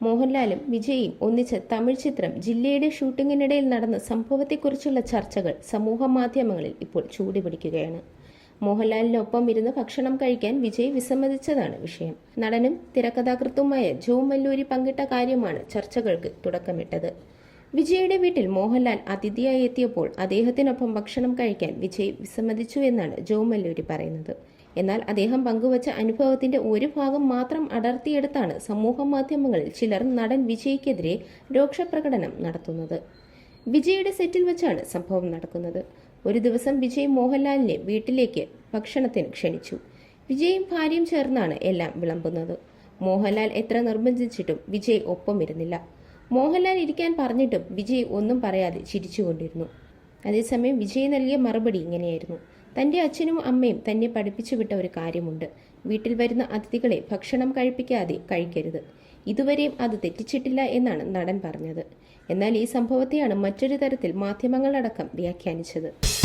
മോഹൻലാലും വിജയും ഒന്നിച്ച് തമിഴ് ചിത്രം ജില്ലയുടെ ഷൂട്ടിങ്ങിനിടയിൽ നടന്ന സംഭവത്തെക്കുറിച്ചുള്ള ചർച്ചകൾ സമൂഹ മാധ്യമങ്ങളിൽ ഇപ്പോൾ ചൂടുപിടിക്കുകയാണ്. മോഹൻലാലിനൊപ്പം ഇരുന്ന് ഭക്ഷണം കഴിക്കാൻ വിജയ് വിസമ്മതിച്ചതാണ് വിഷയം. നടനും തിരക്കഥാകൃത്തുമായ ജോ മല്ലൂരി പങ്കിട്ട കാര്യമാണ് ചർച്ചകൾക്ക് തുടക്കമിട്ടത്. വിജയുടെ വീട്ടിൽ മോഹൻലാൽ അതിഥിയായി എത്തിയപ്പോൾ അദ്ദേഹത്തിനൊപ്പം ഭക്ഷണം കഴിക്കാൻ വിജയ് വിസമ്മതിച്ചു എന്നാണ് ജോ മല്ലൂരി പറയുന്നത്. എന്നാൽ അദ്ദേഹം പങ്കുവച്ച അനുഭവത്തിന്റെ ഒരു ഭാഗം മാത്രം അടർത്തിയെടുത്താണ് സമൂഹ മാധ്യമങ്ങളിൽ ചിലർ നടൻ വിജയ്ക്കെതിരെ രോക്ഷപ്രകടനം നടത്തുന്നത്. വിജയുടെ സെറ്റിൽ വെച്ചാണ് സംഭവം നടക്കുന്നത്. ഒരു ദിവസം വിജയ് മോഹൻലാലിനെ വീട്ടിലേക്ക് ഭക്ഷണത്തിന് ക്ഷണിച്ചു. വിജയും ഭാര്യയും ചേർന്നാണ് എല്ലാം വിളമ്പുന്നത്. മോഹൻലാൽ എത്ര നിർബന്ധിച്ചിട്ടും വിജയ് ഒപ്പം ഇരുന്നില്ല മോഹൻലാൽ ഇരിക്കാൻ പറഞ്ഞിട്ടും വിജയ് ഒന്നും പറയാതെ ചിരിച്ചുകൊണ്ടിരുന്നു. അതേസമയം വിജയ് നൽകിയ മറുപടി ഇങ്ങനെയായിരുന്നു. തന്റെ അച്ഛനും അമ്മയും തന്നെ പഠിപ്പിച്ചു വിട്ട ഒരു കാര്യമുണ്ട്. വീട്ടിൽ വരുന്ന അതിഥികളെ ഭക്ഷണം കഴിപ്പിക്കാതെ കഴിക്കരുത്. ഇതുവരെയും അത് തെറ്റിച്ചിട്ടില്ല എന്നാണ് നടൻ പറഞ്ഞത്. എന്നാൽ ഈ സംഭവത്തെയാണ് മറ്റൊരു തരത്തിൽ മാധ്യമങ്ങളടക്കം വ്യാഖ്യാനിച്ചത്.